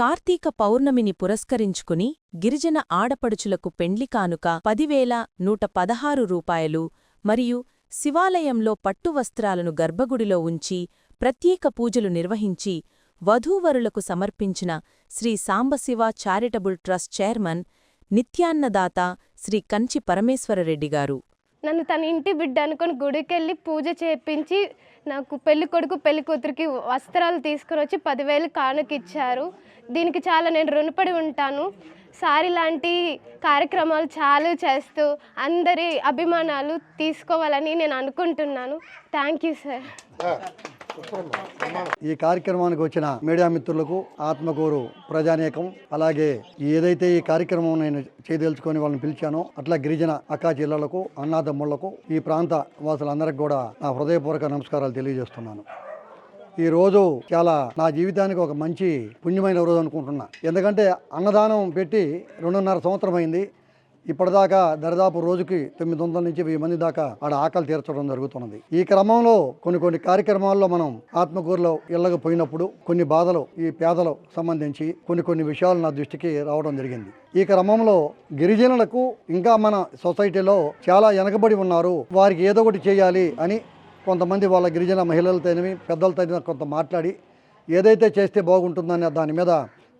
కార్తీక పౌర్ణమిని పురస్కరించుకుని గిరిజన ఆడపడుచులకు పెండ్లి కానుక పదివేల నూట పదహారు రూపాయలు మరియు శివాలయంలో పట్టు వస్త్రాలను గర్భగుడిలో ఉంచి ప్రత్యేక పూజలు నిర్వహించి వధూవరులకు సమర్పించిన Sri Sambasiva charitable trust chairman నిత్యాన్నదాత Shri Kanchi పరమేశ్వరరెడ్డిగారు నన్ను తన ఇంటి బిడ్డ అనుకుని గుడికెళ్ళి పూజ చేపించి నాకు పెళ్ళి కొడుకు పెళ్ళి కూతురికి వస్త్రాలు తీసుకుని వచ్చి పదివేలు కానుక ఇచ్చారు. దీనికి చాలా నేను రుణపడి ఉంటాను. సారి లాంటి కార్యక్రమాలు చాలా చేస్తూ అందరి అభిమానాలు తీసుకోవాలని నేను అనుకుంటున్నాను. థ్యాంక్ యూ సార్ ఈ కార్యక్రమానికి వచ్చిన మీడియా మిత్రులకు ఆత్మకూరు ప్రజానేకం అలాగే ఏదైతే ఈ కార్యక్రమం నేను చేయదలుచుకొని వాళ్ళని పిలిచానో అట్లా గిరిజన అక్కా జిల్లాలకు అన్నాదమ్ముళ్ళకు ఈ ప్రాంత వాసులందరికీ కూడా నా హృదయపూర్వక నమస్కారాలు తెలియజేస్తున్నాను. ఈ రోజు చాలా నా జీవితానికి ఒక మంచి పుణ్యమైన రోజు అనుకుంటున్నా. ఎందుకంటే అన్నదానం పెట్టి రెండున్నర సంవత్సరం అయింది. ఇప్పటిదాకా దరిదాపు రోజుకి తొమ్మిది వందల నుంచి వెయ్యి మంది దాకా ఆడ ఆకలి తీర్చడం జరుగుతున్నది. ఈ క్రమంలో కొన్ని కొన్ని కార్యక్రమాల్లో మనం ఆత్మకూరులో ఇళ్ళకు పోయినప్పుడు కొన్ని బాధలు ఈ పేదలు సంబంధించి కొన్ని కొన్ని విషయాలు నా దృష్టికి రావడం జరిగింది. ఈ క్రమంలో గిరిజనులకు ఇంకా మన సొసైటీలో చాలా వెనకబడి ఉన్నారు. వారికి ఏదో ఒకటి చేయాలి అని కొంతమంది వాళ్ళ గిరిజన మహిళలతోనేమి పెద్దలతో కొంత మాట్లాడి ఏదైతే చేస్తే బాగుంటుందనే దాని మీద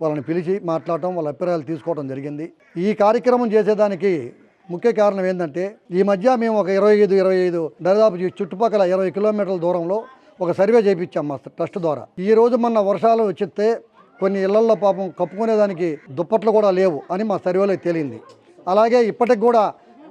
వాళ్ళని పిలిచి మాట్లాడటం వాళ్ళ అభిప్రాయాలు తీసుకోవడం జరిగింది. ఈ కార్యక్రమం చేసేదానికి ముఖ్య కారణం ఏంటంటే ఈ మధ్య మేము ఒక ఇరవై ఐదు ఇరవై ఐదు దరిదాపు చుట్టుపక్కల ఇరవై కిలోమీటర్ల దూరంలో ఒక సర్వే చేయించాం మా ట్రస్ట్ ద్వారా. ఈ రోజు మొన్న వర్షాలు వచ్చితే కొన్ని ఇళ్ళల్లో పాపం కప్పుకునేదానికి దుప్పట్లు కూడా లేవు అని మా సర్వేలో తేలింది. అలాగే ఇప్పటికి కూడా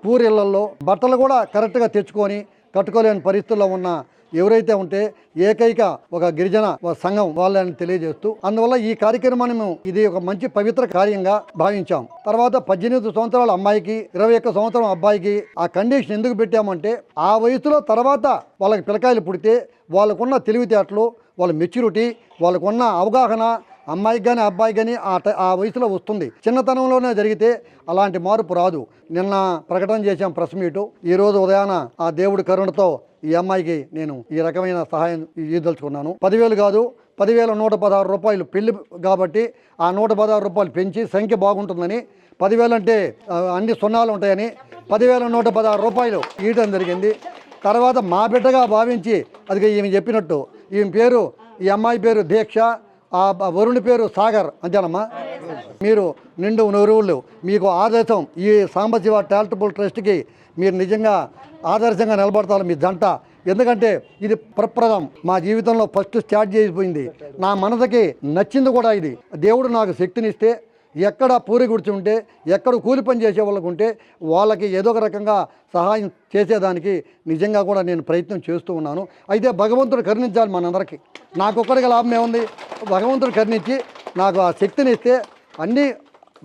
పూరి ఇళ్ళల్లో బట్టలు కూడా కరెక్ట్గా తెచ్చుకొని కట్టుకోలేని పరిస్థితుల్లో ఉన్న ఎవరైతే ఉంటే ఏకైక ఒక గిరిజన సంఘం వాళ్ళని తెలియజేస్తూ అందువల్ల ఈ కార్యక్రమాన్ని మేము ఇది ఒక మంచి పవిత్ర కార్యంగా భావించాం. తర్వాత పద్దెనిమిది సంవత్సరాల అమ్మాయికి ఇరవై ఒక్క సంవత్సరం అబ్బాయికి ఆ కండిషన్ ఎందుకు పెట్టామంటే ఆ వయసులో తర్వాత వాళ్ళకి పిల్లకాయలు పుడితే వాళ్ళకున్న తెలివితేటలు వాళ్ళ మెచ్యూరిటీ వాళ్ళకున్న అవగాహన అమ్మాయికి కానీ అబ్బాయికి కానీ ఆ ట- ఆ వయసులో వస్తుంది. చిన్నతనంలోనే జరిగితే అలాంటి మార్పు రాదు. నిన్న ప్రకటన చేశాం ప్రెస్ మీటు. ఈరోజు ఉదయాన ఆ దేవుడి కరుణతో ఈ అమ్మాయికి నేను ఈ రకమైన సహాయం ఇయ్యదలుచుకున్నాను. పదివేలు కాదు పదివేల నూట పదహారు రూపాయలు పెళ్ళి కాబట్టి ఆ నూట పదహారు రూపాయలు పెంచి సంఖ్య బాగుంటుందని పదివేలు అంటే అన్ని సున్నాలు ఉంటాయని పదివేల నూట పదహారు రూపాయలు ఇవ్వడం జరిగింది. తర్వాత మా బిడ్డగా భావించి అది ఈమె చెప్పినట్టు ఈమె పేరు ఈ అమ్మాయి పేరు దీక్ష ఆ వరుణి పేరు సాగర్ అంతేనమ్మా? మీరు నిండు నూరువులు మీకు ఆదేశం ఈ సాంబశివ చారిటబుల్ ట్రస్ట్కి మీరు నిజంగా ఆదర్శంగా నిలబడతారు మీ జంట ఎందుకంటే ఇది ప్రప్రదం మా జీవితంలో ఫస్ట్ స్టార్ట్ చేసిపోయింది. నా మనసుకి నచ్చింది కూడా ఇది. దేవుడు నాకు శక్తినిస్తే ఎక్కడ పూరి గుడిచి ఉంటే ఎక్కడ కూలి పని చేసే వాళ్ళకు ఉంటే వాళ్ళకి ఏదో ఒక రకంగా సహాయం చేసేదానికి నిజంగా కూడా నేను ప్రయత్నం చేస్తూ ఉన్నాను. అయితే భగవంతుడు కరుణించాలి మనందరికీ. నాకొక్కడికి లాభం ఏముంది? భగవంతుడు కరుణించి నాకు ఆ శక్తిని ఇస్తే అన్ని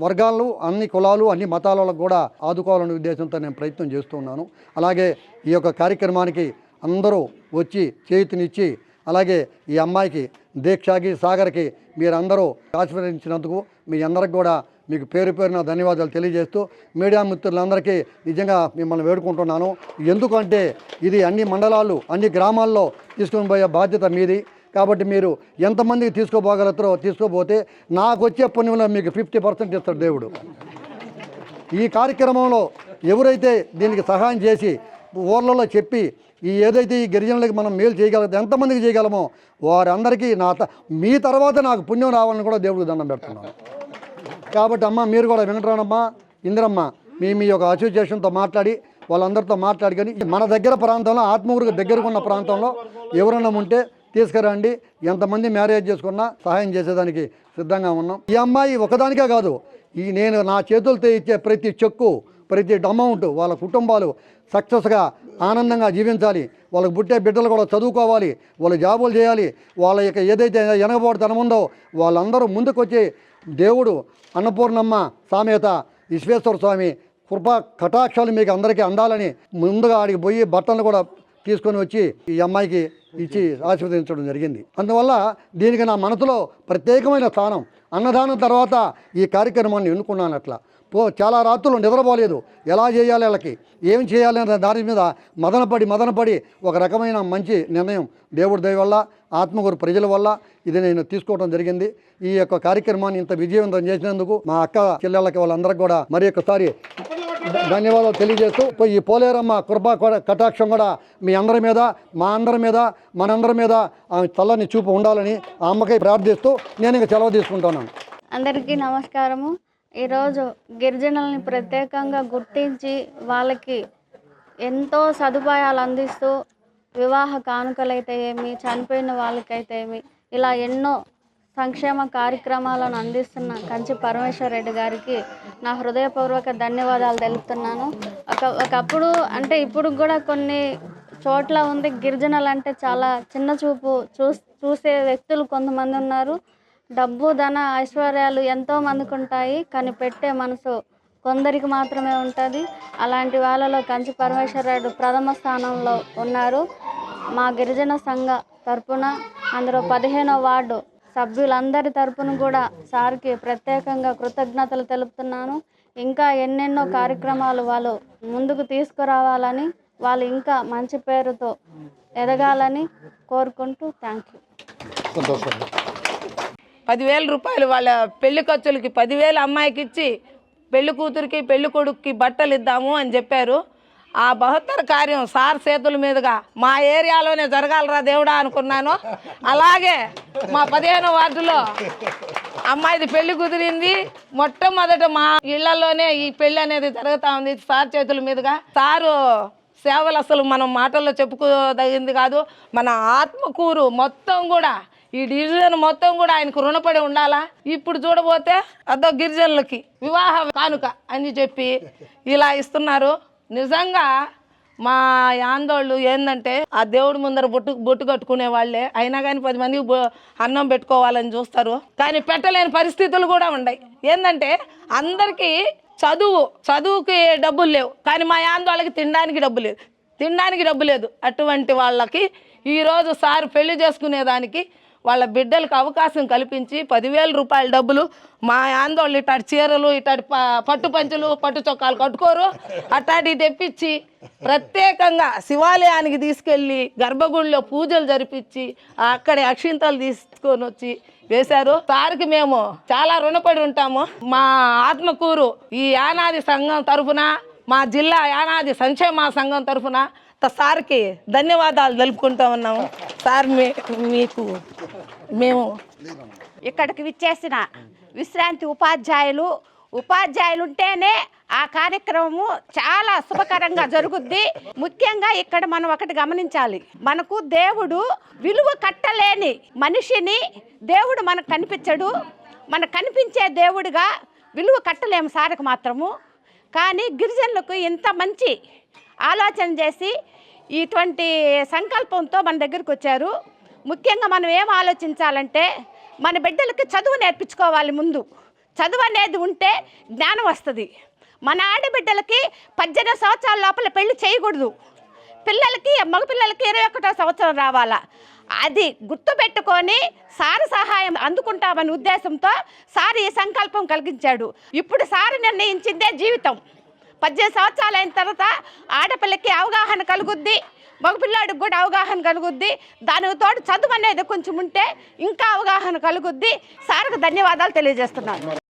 వర్గాలు అన్ని కులాలు అన్ని మతాలలో కూడా ఆదుకోవాలనే ఉద్దేశంతో నేను ప్రయత్నం చేస్తూ ఉన్నాను. అలాగే ఈ యొక్క కార్యక్రమానికి అందరూ వచ్చి చేతినిచ్చి అలాగే ఈ అమ్మాయికి దీక్షాకి సాగర్కి మీరందరూ ఆశీర్వదించినందుకు మీ అందరికి కూడా మీకు పేరు పేరున ధన్యవాదాలు తెలియజేస్తూ మీడియా మిత్రులందరికీ నిజంగా మిమ్మల్ని వేడుకుంటున్నాను. ఎందుకంటే ఇది అన్ని మండలాలు అన్ని గ్రామాల్లో తీసుకొని పోయే బాధ్యత మీది. కాబట్టి మీరు ఎంతమందికి తీసుకోపోగలుగుతారో తీసుకోపోతే నాకు వచ్చే పుణ్యంలో మీకు ఫిఫ్టీ పర్సెంట్ ఇస్తాడు దేవుడు. ఈ కార్యక్రమంలో ఎవరైతే దీనికి సహాయం చేసి ఊర్లలో చెప్పి ఈ ఏదైతే ఈ గిరిజనులకి మనం మేలు చేయగలుగుతా ఎంతమందికి చేయగలమో వారందరికీ నా త- మీ తర్వాత నాకు పుణ్యం రావాలని కూడా దేవుడికి దండం పెడుతున్నాను. కాబట్టి అమ్మ మీరు కూడా వెంకటరమణమ్మ ఇందిరమ్మ మీ మీ యొక్క అసోసియేషన్తో మాట్లాడి వాళ్ళందరితో మాట్లాడుకొని మన దగ్గర ప్రాంతంలో ఆత్మూరుకు దగ్గరకు ఉన్న ప్రాంతంలో ఎవరైనా ఉంటే తీసుకురండి. ఎంతమంది మ్యారేజ్ చేసుకున్నా సహాయం చేసేదానికి సిద్ధంగా ఉన్నాం. ఈ అమ్మాయి ఒకదానికే కాదు. ఈ నేను నా చేతులతో ఇచ్చే ప్రతి చెక్కు ప్రతి అమౌంట్ వాళ్ళ కుటుంబాలు సక్సెస్గా ఆనందంగా జీవించాలి. వాళ్ళకి పుట్టే బిడ్డలు కూడా చదువుకోవాలి. వాళ్ళు జాబులు చేయాలి. వాళ్ళ యొక్క ఏదైతే వెనకబోటుతనం ఉందో వాళ్ళందరూ ముందుకొచ్చి దేవుడు అన్నపూర్ణమ్మ సామెత విశ్వేశ్వర స్వామి కృపా కటాక్షాలు మీకు అందరికీ అందాలని ముందుగా ఆడికి పోయి బట్టలు కూడా తీసుకొని వచ్చి ఈ అమ్మాయికి ఇచ్చి ఆశీర్వదించడం జరిగింది. అందువల్ల దీనికి నా మనసులో ప్రత్యేకమైన స్థానం. అన్నదానం తర్వాత ఈ కార్యక్రమాన్ని ఎన్నుకున్నాను అట్లా. పో చాలా రాత్రులు నిద్రపోలేదు. ఎలా చేయాలి వాళ్ళకి? ఏం చేయాలి అనే దాని మీద మదనపడి మదనపడి ఒక రకమైన మంచి నిర్ణయం దేవుడి దయ వల్ల ఆత్మగురు ప్రజల వల్ల ఇది నేను తీసుకోవడం జరిగింది. ఈ యొక్క కార్యక్రమాన్ని ఇంత విజయవంతం చేసినందుకు మా అక్క చెల్లెళ్ళకి వాళ్ళందరికీ కూడా మరి ఒకసారి ధన్యవాదాలు తెలియజేస్తూ ఈ పోలేరమ్మ కృపా కూడా కటాక్షం కూడా మీ అందరి మీద మా అందరి మీద మనందరి మీద ఆమె చల్లని చూపు ఉండాలని ఆ అమ్మకై ప్రార్థిస్తూ నేను ఇంకా సెలవు తీసుకుంటున్నాను. అందరికీ నమస్కారము. ఈరోజు గిరిజనుల్ని ప్రత్యేకంగా గుర్తించి వాళ్ళకి ఎంతో సదుపాయాలు అందిస్తూ వివాహ కానుకలైతే ఏమి చనిపోయిన వాళ్ళకైతే ఏమి ఇలా ఎన్నో సంక్షేమ కార్యక్రమాలను అందిస్తున్న కంచి పరమేశ్వర రెడ్డి గారికి నా హృదయపూర్వక ధన్యవాదాలు తెలుపుతున్నాను. ఒక ఒకప్పుడు అంటే ఇప్పుడు కూడా కొన్ని చోట్ల ఉంది గిరిజనులు అంటే చాలా చిన్న చూపు చూ చూసే వ్యక్తులు కొంతమంది ఉన్నారు. డబ్బు ధన ఐశ్వర్యాలు ఎంతో మందికి ఉంటాయి కానీ పెట్టే మనసు కొందరికి మాత్రమే ఉంటుంది. అలాంటి వాళ్ళలో కంచి పరమేశ్వరరాడు ప్రథమ స్థానంలో ఉన్నారు. మా గిరిజన సంఘ తరపున అందులో పదిహేనో వార్డు సభ్యులందరి తరపున కూడా సార్కి ప్రత్యేకంగా కృతజ్ఞతలు తెలుపుతున్నాను. ఇంకా ఎన్నెన్నో కార్యక్రమాలు వాళ్ళు ముందుకు తీసుకురావాలని వాళ్ళు ఇంకా మంచి పేరుతో ఎదగాలని కోరుకుంటూ థ్యాంక్ యూ. పదివేల రూపాయలు వాళ్ళ పెళ్ళి ఖర్చులకి పదివేలు అమ్మాయికి ఇచ్చి పెళ్ళి కూతురికి పెళ్ళి కొడుక్కి బట్టలు ఇద్దాము అని చెప్పారు. ఆ బహుత్తర కార్యం సార్ చేతుల మీదుగా మా ఏరియాలోనే జరగాలరా దేవుడా అనుకున్నాను. అలాగే మా పదిహేను వార్డులో అమ్మాయిది పెళ్ళి కుదిరింది. మొట్టమొదట మా ఇళ్ళలోనే ఈ పెళ్ళి అనేది జరుగుతూ ఉంది సార్ చేతుల మీదుగా. సారు సేవలు అసలు మనం మాటల్లో చెప్పుకోదగింది కాదు మన ఆత్మకూరు మొత్తం కూడా ఈ డివిజన్ మొత్తం కూడా ఆయనకు రుణపడి ఉండాలా? ఇప్పుడు చూడబోతే అదో గిరిజనులకి వివాహ కానుక అని చెప్పి ఇలా ఇస్తున్నారు. నిజంగా మా ఆందోళ్ళు ఏంటంటే ఆ దేవుడి ముందర బొట్టు బొట్టు కట్టుకునే వాళ్ళే. అయినా కానీ పది మందికి అన్నం పెట్టుకోవాలని చూస్తారు. కానీ పెట్టలేని పరిస్థితులు కూడా ఉన్నాయి. ఏంటంటే అందరికీ చదువు చదువుకి డబ్బులు లేవు. కానీ మా ఆందోళనకి తినడానికి డబ్బు లేదు. తినడానికి డబ్బు లేదు. అటువంటి వాళ్ళకి ఈరోజు సార్ పెళ్ళి చేసుకునేదానికి వాళ్ళ బిడ్డలకు అవకాశం కల్పించి పదివేల రూపాయల డబ్బులు మా ఆందోళన ఇట్లాంటి చీరలు ఇట్లాంటి ప- పట్టు పంచులు పట్టు చొక్కాలు కట్టుకోరు. అట్లాంటివి తెప్పించి ప్రత్యేకంగా శివాలయానికి తీసుకెళ్ళి గర్భగుడిలో పూజలు జరిపించి అక్కడే అక్షింతలు తీసుకొని వచ్చి వేశారు. సార్కి మేము చాలా రుణపడి ఉంటాము. మా ఆత్మకూరు ఈ యానాది సంఘం తరఫున మా జిల్లా యానాది సంక్షేమ సంఘం తరఫున సార్కి ధన్యవాదాలు తెలుపుకుంటూ ఉన్నాము. సార్ మీ మీకు మేము ఇక్కడికి విచ్చేసిన విశ్రాంతి ఉపాధ్యాయులు ఉపాధ్యాయులు ఉంటేనే ఆ కార్యక్రమము చాలా శుభకరంగా జరుగుద్ది. ముఖ్యంగా ఇక్కడ మనం ఒకటి గమనించాలి. మనకు దేవుడు విలువ కట్టలేని మనిషిని దేవుడు మనకు కనిపించడు. మనకు కనిపించే దేవుడిగా విలువ కట్టలేము సారకు మాత్రము. కానీ గిరిజనులకు ఇంత మంచి ఆలోచన చేసి ఇటువంటి సంకల్పంతో మన దగ్గరికి వచ్చారు. ముఖ్యంగా మనం ఏం ఆలోచించాలంటే మన బిడ్డలకి చదువు నేర్పించుకోవాలి ముందు. చదువు అనేది ఉంటే జ్ఞానం వస్తుంది. మన ఆడబిడ్డలకి పద్దెనిమిది సంవత్సరాల లోపల పెళ్ళి చేయకూడదు. పిల్లలకి మగపిల్లలకి ఇరవై ఒకటో సంవత్సరం రావాలా. అది గుర్తుపెట్టుకొని సార్ సహాయం అందుకుంటామనే ఉద్దేశంతో సార్ ఈ సంకల్పం కలిగించాడు. ఇప్పుడు సార్ నిర్ణయించిందే జీవితం. పద్దెనిమిది సంవత్సరాలు అయిన తర్వాత ఆడపిల్లకి అవగాహన కలుగుద్ది మగపిల్లాడికి కూడా అవగాహన కలుగుద్ది. దానికి తోడు చదువు అనేది కొంచెం ఉంటే ఇంకా అవగాహన కలుగుద్ది. సార్కు ధన్యవాదాలు తెలియజేస్తున్నాను.